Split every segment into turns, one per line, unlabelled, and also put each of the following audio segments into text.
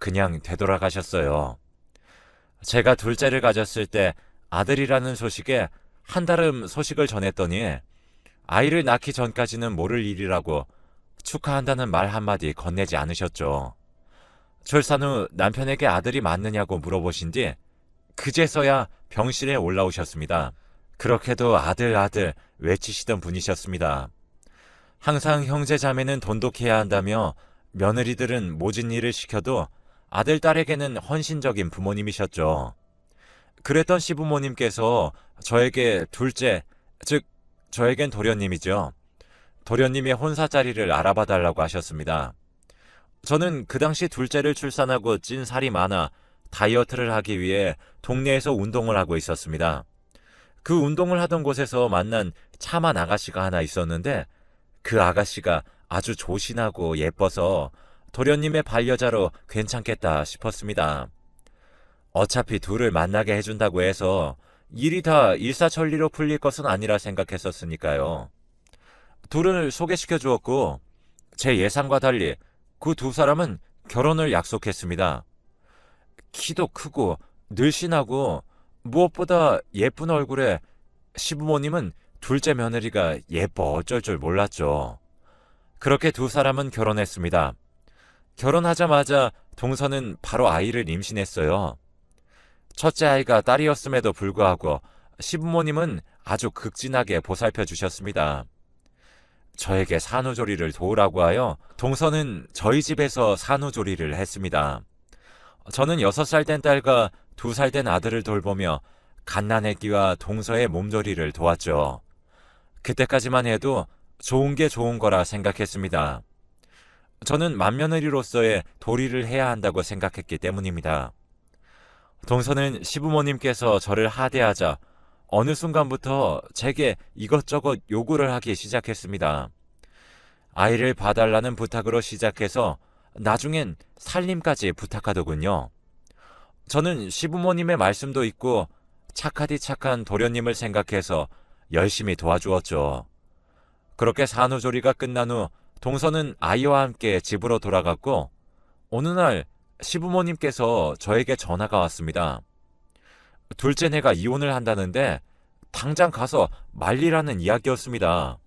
그냥 되돌아가셨어요. 제가 둘째를 가졌을 때 아들이라는 소식에 한달음 소식을 전했더니 아이를 낳기 전까지는 모를 일이라고 축하한다는 말 한마디 건네지 않으셨죠. 출산 후 남편에게 아들이 맞느냐고 물어보신 뒤 그제서야 병실에 올라오셨습니다. 그렇게도 아들 아들 외치시던 분이셨습니다. 항상 형제 자매는 돈독해야 한다며 며느리들은 모진 일을 시켜도 아들 딸에게는 헌신적인 부모님이셨죠. 그랬던 시부모님께서 저에게 둘째, 즉 저에겐 도련님이죠. 도련님의 혼사 자리를 알아봐 달라고 하셨습니다. 저는 그 당시 둘째를 출산하고 찐 살이 많아 다이어트를 하기 위해 동네에서 운동을 하고 있었습니다. 그 운동을 하던 곳에서 만난 차만 아가씨가 하나 있었는데 그 아가씨가 아주 조신하고 예뻐서 도련님의 반려자로 괜찮겠다 싶었습니다. 어차피 둘을 만나게 해준다고 해서 일이 다 일사천리로 풀릴 것은 아니라 생각했었으니까요. 둘을 소개시켜 주었고 제 예상과 달리 그 두 사람은 결혼을 약속했습니다. 키도 크고 늘씬하고 무엇보다 예쁜 얼굴에 시부모님은 둘째 며느리가 예뻐 어쩔 줄 몰랐죠. 그렇게 두 사람은 결혼했습니다. 결혼하자마자 동서는 바로 아이를 임신했어요. 첫째 아이가 딸이었음에도 불구하고 시부모님은 아주 극진하게 보살펴 주셨습니다. 저에게 산후조리를 도우라고 하여 동서는 저희 집에서 산후조리를 했습니다. 저는 6살 된 딸과 2살 된 아들을 돌보며 갓난애기와 동서의 몸조리를 도왔죠. 그때까지만 해도 좋은 게 좋은 거라 생각했습니다. 저는 맏며느리로서의 도리를 해야 한다고 생각했기 때문입니다. 동서는 시부모님께서 저를 하대하자 어느 순간부터 제게 이것저것 요구를 하기 시작했습니다. 아이를 봐달라는 부탁으로 시작해서 나중엔 살림까지 부탁하더군요. 저는 시부모님의 말씀도 있고 착하디 착한 도련님을 생각해서 열심히 도와주었죠. 그렇게 산후조리가 끝난 후 동서는 아이와 함께 집으로 돌아갔고 어느 날 시부모님께서 저에게 전화가 왔습니다. 둘째 내가 이혼을 한다는데 당장 가서 말리라는 이야기였습니다.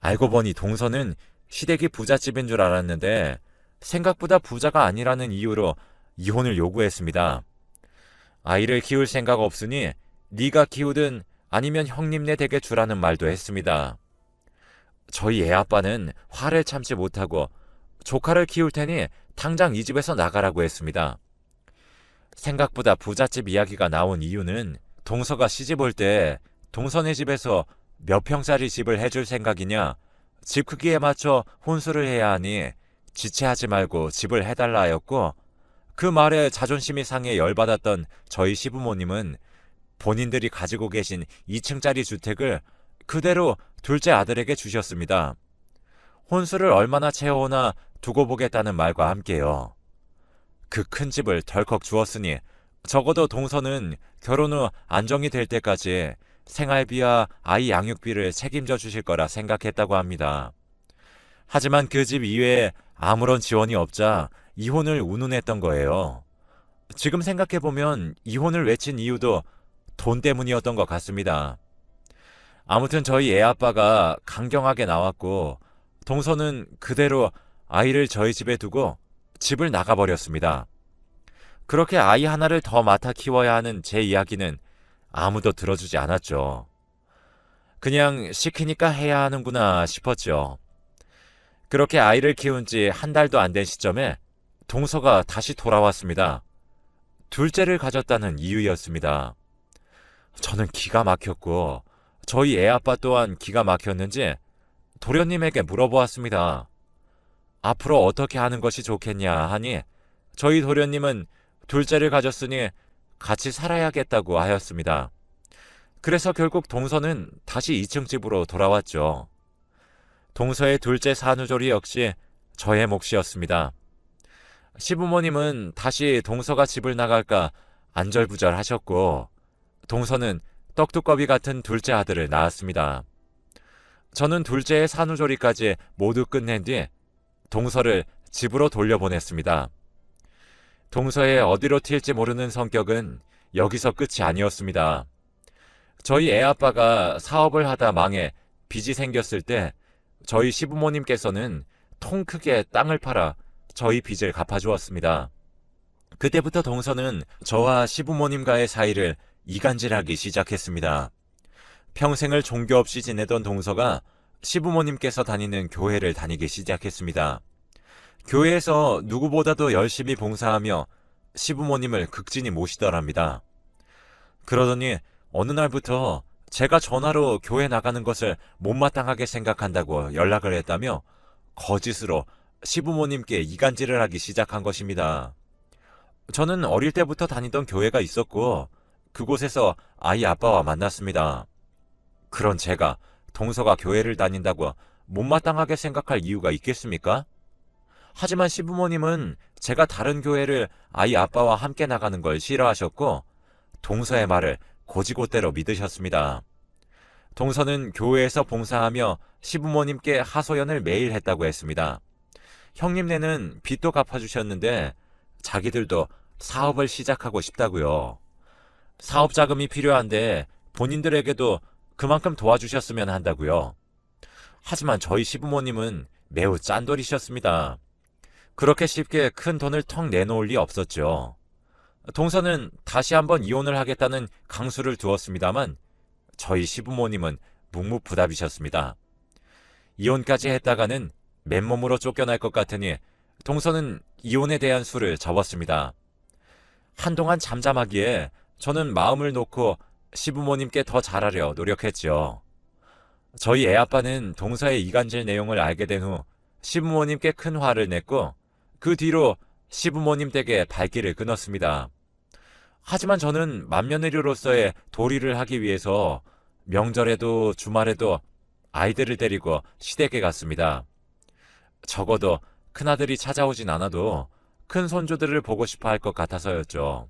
알고 보니 동서는 시댁이 부잣집인 줄 알았는데 생각보다 부자가 아니라는 이유로 이혼을 요구했습니다. 아이를 키울 생각 없으니 네가 키우든 아니면 형님네 댁에 주라는 말도 했습니다. 저희 애 아빠는 화를 참지 못하고 조카를 키울 테니 당장 이 집에서 나가라고 했습니다. 생각보다 부잣집 이야기가 나온 이유는 동서가 시집 올 때 동선의 집에서 몇 평짜리 집을 해줄 생각이냐 집 크기에 맞춰 혼수를 해야 하니 지체하지 말고 집을 해달라 하였고 그 말에 자존심이 상해 열받았던 저희 시부모님은 본인들이 가지고 계신 2층짜리 주택을 그대로 둘째 아들에게 주셨습니다. 혼수를 얼마나 채워오나 두고 보겠다는 말과 함께요. 그 큰 집을 덜컥 주었으니 적어도 동서는 결혼 후 안정이 될 때까지 생활비와 아이 양육비를 책임져 주실 거라 생각했다고 합니다. 하지만 그 집 이외에 아무런 지원이 없자 이혼을 운운했던 거예요. 지금 생각해보면 이혼을 외친 이유도 돈 때문이었던 것 같습니다. 아무튼 저희 애 아빠가 강경하게 나왔고 동서는 그대로 아이를 저희 집에 두고 집을 나가버렸습니다. 그렇게 아이 하나를 더 맡아 키워야 하는 제 이야기는 아무도 들어주지 않았죠. 그냥 시키니까 해야 하는구나 싶었죠. 그렇게 아이를 키운 지 한 달도 안 된 시점에 동서가 다시 돌아왔습니다. 둘째를 가졌다는 이유였습니다. 저는 기가 막혔고 저희 애 아빠 또한 기가 막혔는지 도련님에게 물어보았습니다. 앞으로 어떻게 하는 것이 좋겠냐 하니 저희 도련님은 둘째를 가졌으니 같이 살아야겠다고 하였습니다. 그래서 결국 동서는 다시 2층 집으로 돌아왔죠. 동서의 둘째 산후조리 역시 저의 몫이었습니다. 시부모님은 다시 동서가 집을 나갈까 안절부절 하셨고, 동서는 떡두꺼비 같은 둘째 아들을 낳았습니다. 저는 둘째의 산후조리까지 모두 끝낸 뒤 동서를 집으로 돌려보냈습니다. 동서에 어디로 튈지 모르는 성격은 여기서 끝이 아니었습니다. 저희 애 아빠가 사업을 하다 망해 빚이 생겼을 때 저희 시부모님께서는 통 크게 땅을 팔아 저희 빚을 갚아주었습니다. 그때부터 동서는 저와 시부모님과의 사이를 이간질하기 시작했습니다. 평생을 종교 없이 지내던 동서가 시부모님께서 다니는 교회를 다니기 시작했습니다. 교회에서 누구보다도 열심히 봉사하며 시부모님을 극진히 모시더랍니다. 그러더니 어느 날부터 제가 전화로 교회 나가는 것을 못마땅하게 생각한다고 연락을 했다며 거짓으로 시부모님께 이간질을 하기 시작한 것입니다. 저는 어릴 때부터 다니던 교회가 있었고 그곳에서 아이 아빠와 만났습니다. 그런 제가 동서가 교회를 다닌다고 못마땅하게 생각할 이유가 있겠습니까? 하지만 시부모님은 제가 다른 교회를 아이 아빠와 함께 나가는 걸 싫어하셨고 동서의 말을 고지고대로 믿으셨습니다. 동서는 교회에서 봉사하며 시부모님께 하소연을 매일 했다고 했습니다. 형님네는 빚도 갚아주셨는데 자기들도 사업을 시작하고 싶다고요. 사업 자금이 필요한데 본인들에게도 그만큼 도와주셨으면 한다고요. 하지만 저희 시부모님은 매우 짠돌이셨습니다. 그렇게 쉽게 큰 돈을 턱 내놓을 리 없었죠. 동서는 다시 한번 이혼을 하겠다는 강수를 두었습니다만 저희 시부모님은 묵묵부답이셨습니다. 이혼까지 했다가는 맨몸으로 쫓겨날 것 같으니 동서는 이혼에 대한 수를 접었습니다. 한동안 잠잠하기에 저는 마음을 놓고 시부모님께 더 잘하려 노력했죠. 저희 애아빠는 동서의 이간질 내용을 알게 된 후 시부모님께 큰 화를 냈고 그 뒤로 시부모님 댁에 발길을 끊었습니다. 하지만 저는 맏며느리로서의 도리를 하기 위해서 명절에도 주말에도 아이들을 데리고 시댁에 갔습니다. 적어도 큰아들이 찾아오진 않아도 큰 손주들을 보고 싶어 할 것 같아서였죠.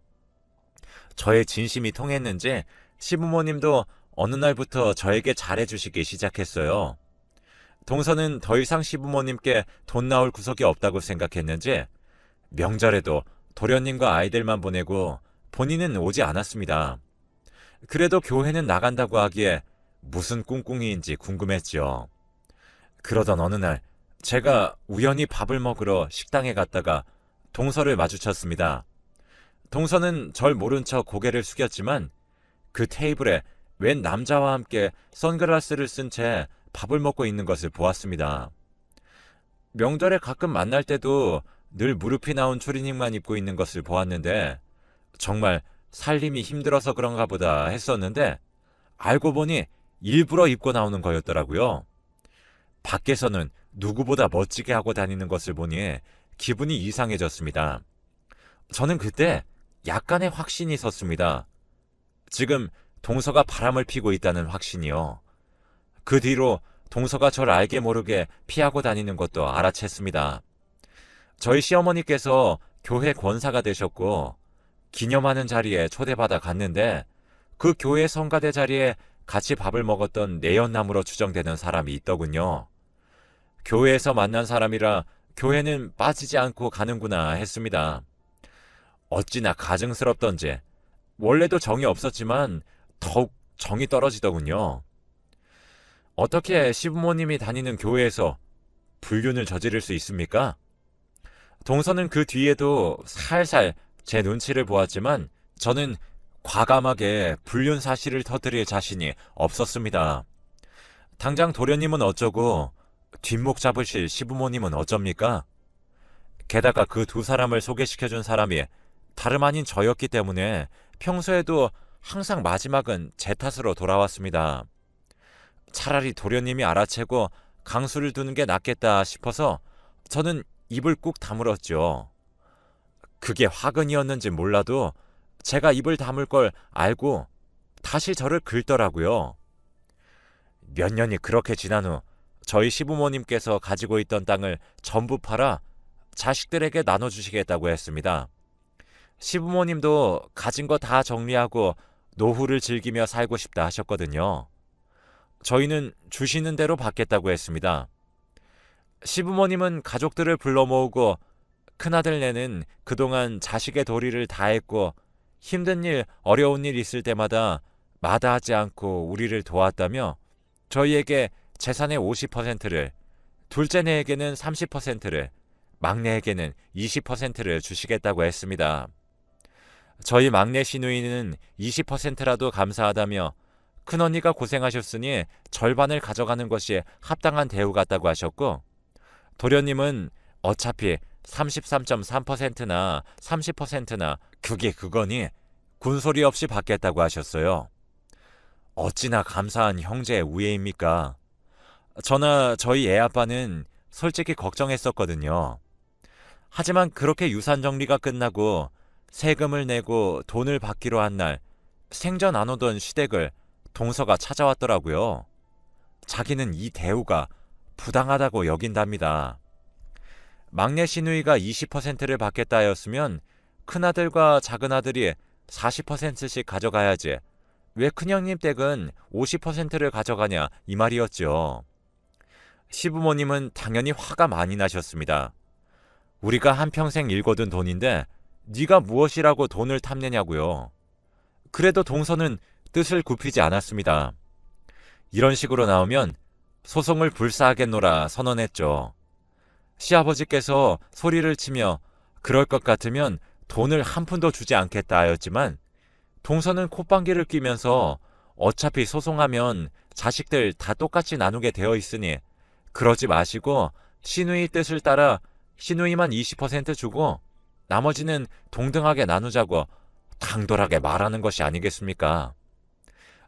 저의 진심이 통했는지 시부모님도 어느 날부터 저에게 잘해주시기 시작했어요. 동서는 더 이상 시부모님께 돈 나올 구석이 없다고 생각했는지 명절에도 도련님과 아이들만 보내고 본인은 오지 않았습니다. 그래도 교회는 나간다고 하기에 무슨 꿍꿍이인지 궁금했죠. 그러던 어느 날 제가 우연히 밥을 먹으러 식당에 갔다가 동서를 마주쳤습니다. 동서는 절 모른 척 고개를 숙였지만 그 테이블에 웬 남자와 함께 선글라스를 쓴 채 밥을 먹고 있는 것을 보았습니다. 명절에 가끔 만날 때도 늘 무릎이 나온 추리닝만 입고 있는 것을 보았는데 정말 살림이 힘들어서 그런가 보다 했었는데 알고 보니 일부러 입고 나오는 거였더라고요. 밖에서는 누구보다 멋지게 하고 다니는 것을 보니 기분이 이상해졌습니다. 저는 그때 약간의 확신이 섰습니다. 지금 동서가 바람을 피고 있다는 확신이요. 그 뒤로 동서가 절 알게 모르게 피하고 다니는 것도 알아챘습니다. 저희 시어머니께서 교회 권사가 되셨고 기념하는 자리에 초대받아 갔는데 그 교회 성가대 자리에 같이 밥을 먹었던 내연남으로 추정되는 사람이 있더군요. 교회에서 만난 사람이라 교회는 빠지지 않고 가는구나 했습니다. 어찌나 가증스럽던지 원래도 정이 없었지만 더욱 정이 떨어지더군요. 어떻게 시부모님이 다니는 교회에서 불륜을 저지를 수 있습니까? 동서는 그 뒤에도 살살 제 눈치를 보았지만 저는 과감하게 불륜 사실을 터뜨릴 자신이 없었습니다. 당장 도련님은 어쩌고 뒷목 잡으실 시부모님은 어쩝니까? 게다가 그 두 사람을 소개시켜준 사람이 다름 아닌 저였기 때문에 평소에도 항상 마지막은 제 탓으로 돌아왔습니다. 차라리 도련님이 알아채고 강수를 두는 게 낫겠다 싶어서 저는 입을 꾹 다물었죠. 그게 화근이었는지 몰라도 제가 입을 다물 걸 알고 다시 저를 긁더라고요. 몇 년이 그렇게 지난 후 저희 시부모님께서 가지고 있던 땅을 전부 팔아 자식들에게 나눠주시겠다고 했습니다. 시부모님도 가진 거 다 정리하고 노후를 즐기며 살고 싶다 하셨거든요. 저희는 주시는 대로 받겠다고 했습니다. 시부모님은 가족들을 불러 모으고 큰아들네는 그동안 자식의 도리를 다했고 힘든 일, 어려운 일 있을 때마다 마다하지 않고 우리를 도왔다며 저희에게 재산의 50%를, 둘째네에게는 30%를, 막내에게는 20%를 주시겠다고 했습니다. 저희 막내 시누이는 20%라도 감사하다며 큰언니가 고생하셨으니 절반을 가져가는 것이 합당한 대우 같다고 하셨고 도련님은 어차피 33.3%나 30%나 그게 그거니 군소리 없이 받겠다고 하셨어요. 어찌나 감사한 형제의 우애입니까? 저나 저희 애 아빠는 솔직히 걱정했었거든요. 하지만 그렇게 유산 정리가 끝나고 세금을 내고 돈을 받기로 한 날 생전 안 오던 시댁을 동서가 찾아왔더라고요. 자기는 이 대우가 부당하다고 여긴답니다. 막내 시누이가 20%를 받겠다 하였으면 큰아들과 작은아들이 40%씩 가져가야지. 왜 큰형님 댁은 50%를 가져가냐 이 말이었죠. 시부모님은 당연히 화가 많이 나셨습니다. 우리가 한평생 일거둔 돈인데 네가 무엇이라고 돈을 탐내냐고요. 그래도 동서는 뜻을 굽히지 않았습니다. 이런 식으로 나오면 소송을 불사하겠노라 선언했죠. 시아버지께서 소리를 치며 그럴 것 같으면 돈을 한 푼도 주지 않겠다 하였지만 동서는 콧방귀를 뀌면서 어차피 소송하면 자식들 다 똑같이 나누게 되어 있으니 그러지 마시고 시누이 뜻을 따라 시누이만 20% 주고 나머지는 동등하게 나누자고 당돌하게 말하는 것이 아니겠습니까?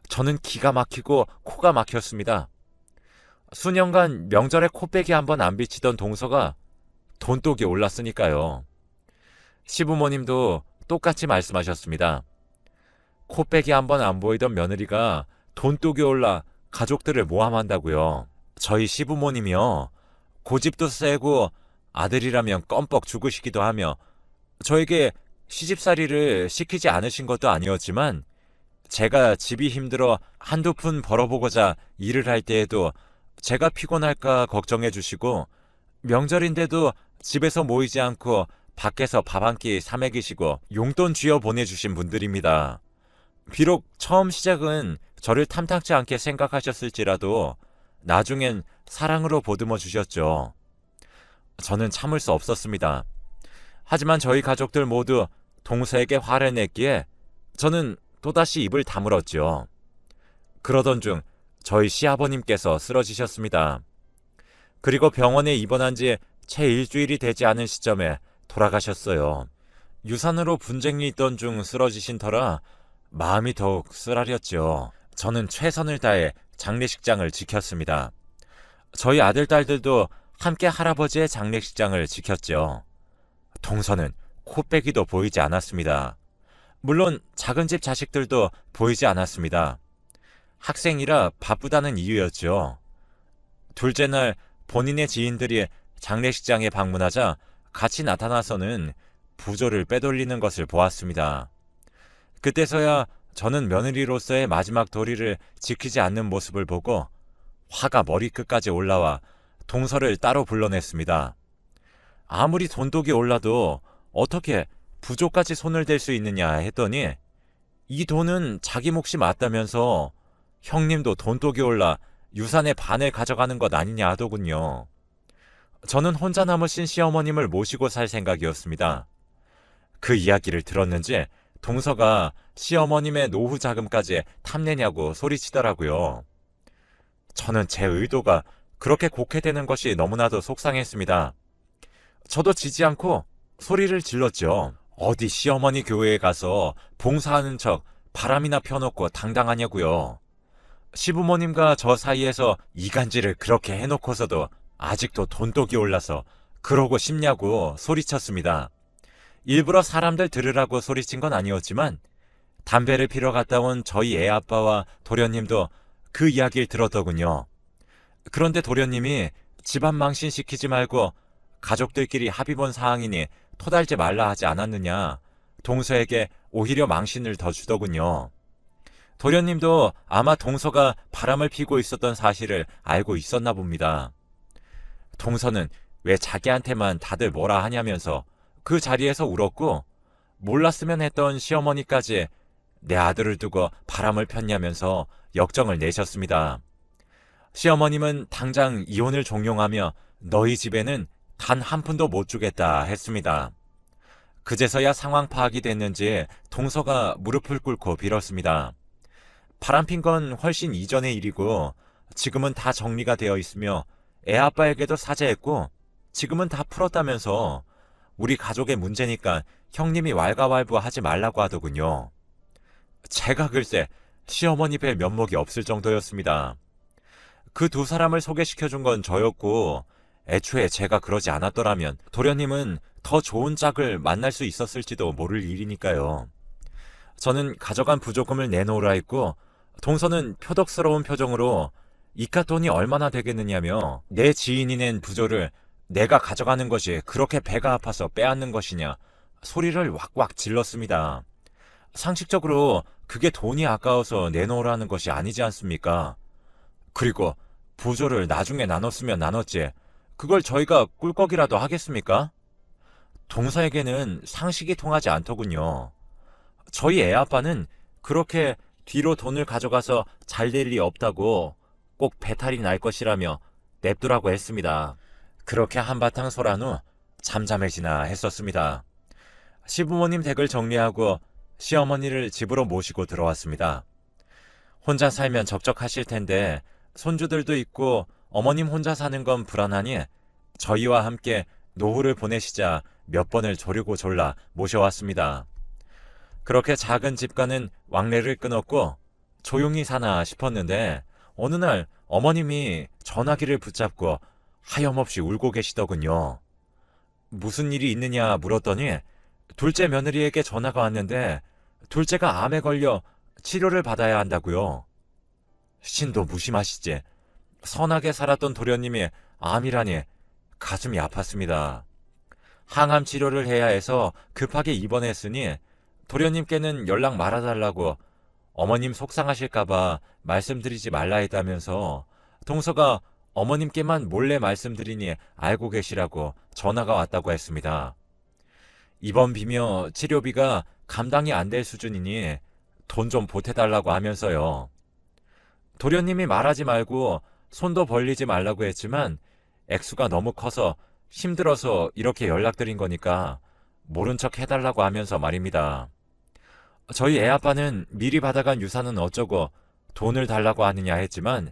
저는 기가 막히고 코가 막혔습니다. 수년간 명절에 코빼기 한 번 안 비치던 동서가 돈독이 올랐으니까요. 시부모님도 똑같이 말씀하셨습니다. 코빼기 한 번 안 보이던 며느리가 돈독이 올라 가족들을 모함한다고요. 저희 시부모님이요. 고집도 세고 아들이라면 껌뻑 죽으시기도 하며 저에게 시집살이를 시키지 않으신 것도 아니었지만 제가 집이 힘들어 한두 푼 벌어보고자 일을 할 때에도 제가 피곤할까 걱정해 주시고 명절인데도 집에서 모이지 않고 밖에서 밥 한 끼 사먹이시고 용돈 쥐어 보내주신 분들입니다. 비록 처음 시작은 저를 탐탁지 않게 생각하셨을지라도 나중엔 사랑으로 보듬어 주셨죠. 저는 참을 수 없었습니다. 하지만 저희 가족들 모두 동서에게 화를 냈기에 저는 또다시 입을 다물었죠. 그러던 중 저희 시아버님께서 쓰러지셨습니다. 그리고 병원에 입원한 지 채 일주일이 되지 않은 시점에 돌아가셨어요. 유산으로 분쟁이 있던 중 쓰러지신 터라 마음이 더욱 쓰라렸죠. 저는 최선을 다해 장례식장을 지켰습니다. 저희 아들, 딸들도 함께 할아버지의 장례식장을 지켰죠. 동서는 코빼기도 보이지 않았습니다. 물론 작은 집 자식들도 보이지 않았습니다. 학생이라 바쁘다는 이유였죠. 둘째 날 본인의 지인들이 장례식장에 방문하자 같이 나타나서는 부조를 빼돌리는 것을 보았습니다. 그때서야 저는 며느리로서의 마지막 도리를 지키지 않는 모습을 보고 화가 머리끝까지 올라와 동서를 따로 불러냈습니다. 아무리 돈독이 올라도 어떻게 부조까지 손을 댈 수 있느냐 했더니 이 돈은 자기 몫이 맞다면서 형님도 돈독이 올라 유산의 반을 가져가는 것 아니냐 하더군요. 저는 혼자 남으신 시어머님을 모시고 살 생각이었습니다. 그 이야기를 들었는지 동서가 시어머님의 노후 자금까지 탐내냐고 소리치더라고요. 저는 제 의도가 그렇게 곡해되는 것이 너무나도 속상했습니다. 저도 지지 않고 소리를 질렀죠. 어디 시어머니 교회에 가서 봉사하는 척 바람이나 펴놓고 당당하냐고요. 시부모님과 저 사이에서 이간질을 그렇게 해놓고서도 아직도 돈독이 올라서 그러고 싶냐고 소리쳤습니다. 일부러 사람들 들으라고 소리친 건 아니었지만 담배를 피러 갔다 온 저희 애 아빠와 도련님도 그 이야기를 들었더군요. 그런데 도련님이 집안 망신시키지 말고 가족들끼리 합의본 사항이니 토달지 말라 하지 않았느냐. 동서에게 오히려 망신을 더 주더군요. 도련님도 아마 동서가 바람을 피고 있었던 사실을 알고 있었나 봅니다. 동서는 왜 자기한테만 다들 뭐라 하냐면서 그 자리에서 울었고 몰랐으면 했던 시어머니까지 내 아들을 두고 바람을 폈냐면서 역정을 내셨습니다. 시어머님은 당장 이혼을 종용하며 너희 집에는 단 한 푼도 못 주겠다 했습니다. 그제서야 상황 파악이 됐는지 동서가 무릎을 꿇고 빌었습니다. 바람핀 건 훨씬 이전의 일이고 지금은 다 정리가 되어 있으며 애 아빠에게도 사죄했고 지금은 다 풀었다면서 우리 가족의 문제니까 형님이 왈가왈부하지 말라고 하더군요. 제가 글쎄 시어머니 뵐 면목이 없을 정도였습니다. 그 두 사람을 소개시켜 준 건 저였고 애초에 제가 그러지 않았더라면 도련님은 더 좋은 짝을 만날 수 있었을지도 모를 일이니까요. 저는 가져간 부조금을 내놓으라 했고 동서는 표독스러운 표정으로 이깟 돈이 얼마나 되겠느냐며 내 지인이 낸 부조를 내가 가져가는 것이 그렇게 배가 아파서 빼앗는 것이냐 소리를 왁왁 질렀습니다. 상식적으로 그게 돈이 아까워서 내놓으라는 것이 아니지 않습니까? 그리고 부조를 나중에 나눴으면 나눴지. 그걸 저희가 꿀꺽이라도 하겠습니까? 동서에게는 상식이 통하지 않더군요. 저희 애 아빠는 그렇게 뒤로 돈을 가져가서 잘 될 리 없다고 꼭 배탈이 날 것이라며 냅두라고 했습니다. 그렇게 한바탕 소란 후 잠잠해지나 했었습니다. 시부모님 댁을 정리하고 시어머니를 집으로 모시고 들어왔습니다. 혼자 살면 적적하실 텐데 손주들도 있고 어머님 혼자 사는 건 불안하니 저희와 함께 노후를 보내시자 몇 번을 조르고 졸라 모셔왔습니다. 그렇게 작은 집과는 왕래를 끊었고 조용히 사나 싶었는데 어느 날 어머님이 전화기를 붙잡고 하염없이 울고 계시더군요. 무슨 일이 있느냐 물었더니 둘째 며느리에게 전화가 왔는데 둘째가 암에 걸려 치료를 받아야 한다고요. 신도 무심하시지. 선하게 살았던 도련님이 암이라니 가슴이 아팠습니다. 항암 치료를 해야 해서 급하게 입원했으니 도련님께는 연락 말아달라고 어머님 속상하실까봐 말씀드리지 말라 했다면서 동서가 어머님께만 몰래 말씀드리니 알고 계시라고 전화가 왔다고 했습니다. 입원 비며 치료비가 감당이 안 될 수준이니 돈 좀 보태달라고 하면서요. 도련님이 말하지 말고 손도 벌리지 말라고 했지만 액수가 너무 커서 힘들어서 이렇게 연락드린 거니까 모른 척 해달라고 하면서 말입니다. 저희 애 아빠는 미리 받아간 유산은 어쩌고 돈을 달라고 하느냐 했지만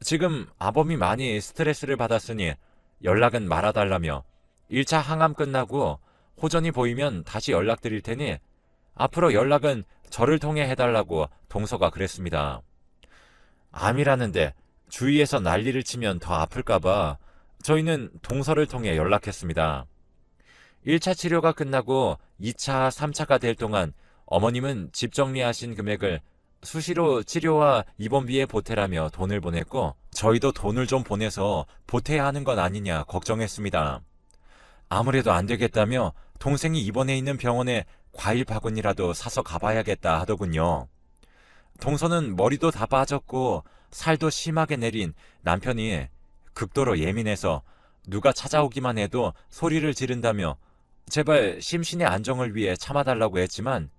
지금 아범이 많이 스트레스를 받았으니 연락은 말아달라며 1차 항암 끝나고 호전이 보이면 다시 연락드릴 테니 앞으로 연락은 저를 통해 해달라고 동서가 그랬습니다. 암이라는데 주위에서 난리를 치면 더 아플까봐 저희는 동서를 통해 연락했습니다. 1차 치료가 끝나고 2차, 3차가 될 동안 어머님은 집 정리하신 금액을 수시로 치료와 입원비에 보태라며 돈을 보냈고 저희도 돈을 좀 보내서 보태야 하는 건 아니냐 걱정했습니다. 아무래도 안 되겠다며 동생이 입원해 있는 병원에 과일 바구니라도 사서 가봐야겠다 하더군요. 동서는 머리도 다 빠졌고 살도 심하게 내린 남편이 극도로 예민해서 누가 찾아오기만 해도 소리를 지른다며 제발 심신의 안정을 위해 참아달라고 했지만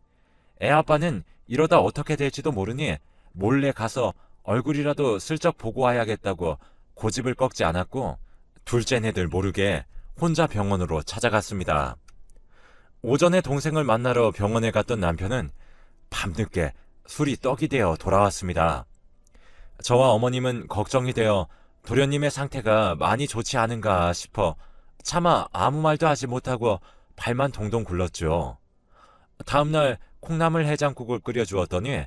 애 아빠는 이러다 어떻게 될지도 모르니 몰래 가서 얼굴이라도 슬쩍 보고 와야겠다고 고집을 꺾지 않았고 둘째네들 모르게 혼자 병원으로 찾아갔습니다. 오전에 동생을 만나러 병원에 갔던 남편은 밤늦게 술이 떡이 되어 돌아왔습니다. 저와 어머님은 걱정이 되어 도련님의 상태가 많이 좋지 않은가 싶어 차마 아무 말도 하지 못하고 발만 동동 굴렀죠. 다음날 콩나물 해장국을 끓여주었더니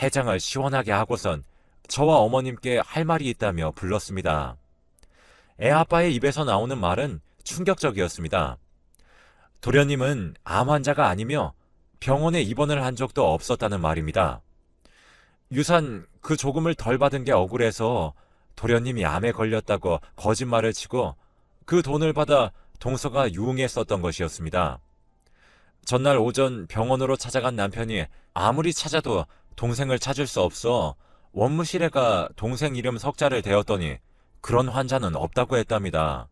해장을 시원하게 하고선 저와 어머님께 할 말이 있다며 불렀습니다. 애 아빠의 입에서 나오는 말은 충격적이었습니다. 도련님은 암 환자가 아니며 병원에 입원을 한 적도 없었다는 말입니다. 유산 그 조금을 덜 받은 게 억울해서 도련님이 암에 걸렸다고 거짓말을 치고 그 돈을 받아 동서가 유흥에 썼던 것이었습니다. 전날 오전 병원으로 찾아간 남편이 아무리 찾아도 동생을 찾을 수 없어 원무실에 가 동생 이름 석자를 대었더니 그런 환자는 없다고 했답니다.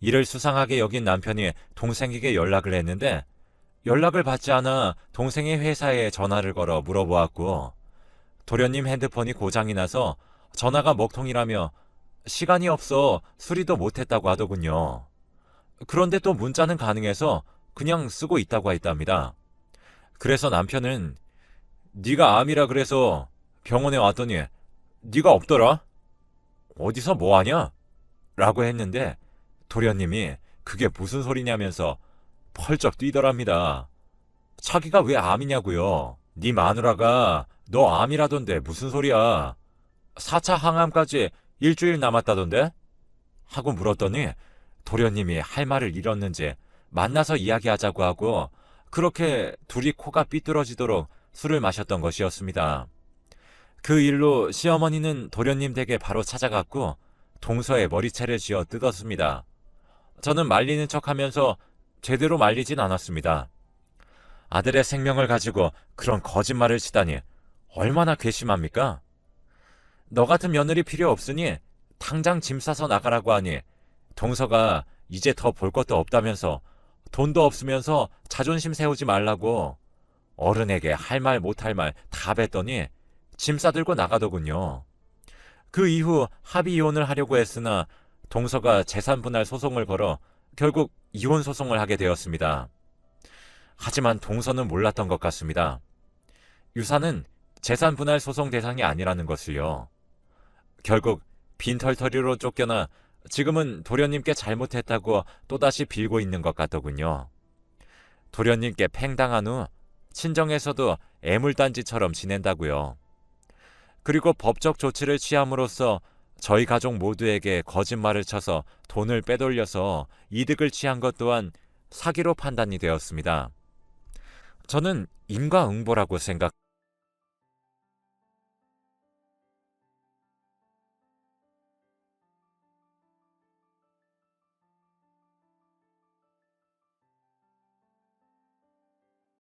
이를 수상하게 여긴 남편이 동생에게 연락을 했는데 연락을 받지 않아 동생의 회사에 전화를 걸어 물어보았고 도련님 핸드폰이 고장이 나서 전화가 먹통이라며 시간이 없어 수리도 못했다고 하더군요. 그런데 또 문자는 가능해서 그냥 쓰고 있다고 했답니다. 그래서 남편은 네가 암이라 그래서 병원에 왔더니 네가 없더라. 어디서 뭐 하냐? 라고 했는데 도련님이 그게 무슨 소리냐면서 펄쩍 뛰더랍니다. 자기가 왜 암이냐고요. 네 마누라가 너 암이라던데 무슨 소리야. 4차 항암까지 일주일 남았다던데? 하고 물었더니 도련님이 할 말을 잃었는지 만나서 이야기하자고 하고 그렇게 둘이 코가 삐뚤어지도록 술을 마셨던 것이었습니다. 그 일로 시어머니는 도련님 댁에 바로 찾아갔고 동서에 머리채를 쥐어 뜯었습니다. 저는 말리는 척 하면서 제대로 말리진 않았습니다. 아들의 생명을 가지고 그런 거짓말을 치다니 얼마나 괘씸합니까? 너 같은 며느리 필요 없으니 당장 짐 싸서 나가라고 하니 동서가 이제 더 볼 것도 없다면서 돈도 없으면서 자존심 세우지 말라고 어른에게 할 말 못할 말 다 뱉더니 짐 싸들고 나가더군요. 그 이후 합의 이혼을 하려고 했으나 동서가 재산 분할 소송을 걸어 결국 이혼 소송을 하게 되었습니다. 하지만 동서는 몰랐던 것 같습니다. 유사는 재산 분할 소송 대상이 아니라는 것을요. 결국 빈털터리로 쫓겨나 지금은 도련님께 잘못했다고 또다시 빌고 있는 것 같더군요. 도련님께 팽당한 후 친정에서도 애물단지처럼 지낸다고요. 그리고 법적 조치를 취함으로써 저희 가족 모두에게 거짓말을 쳐서 돈을 빼돌려서 이득을 취한 것 또한 사기로 판단이 되었습니다. 저는 인과응보라고 생각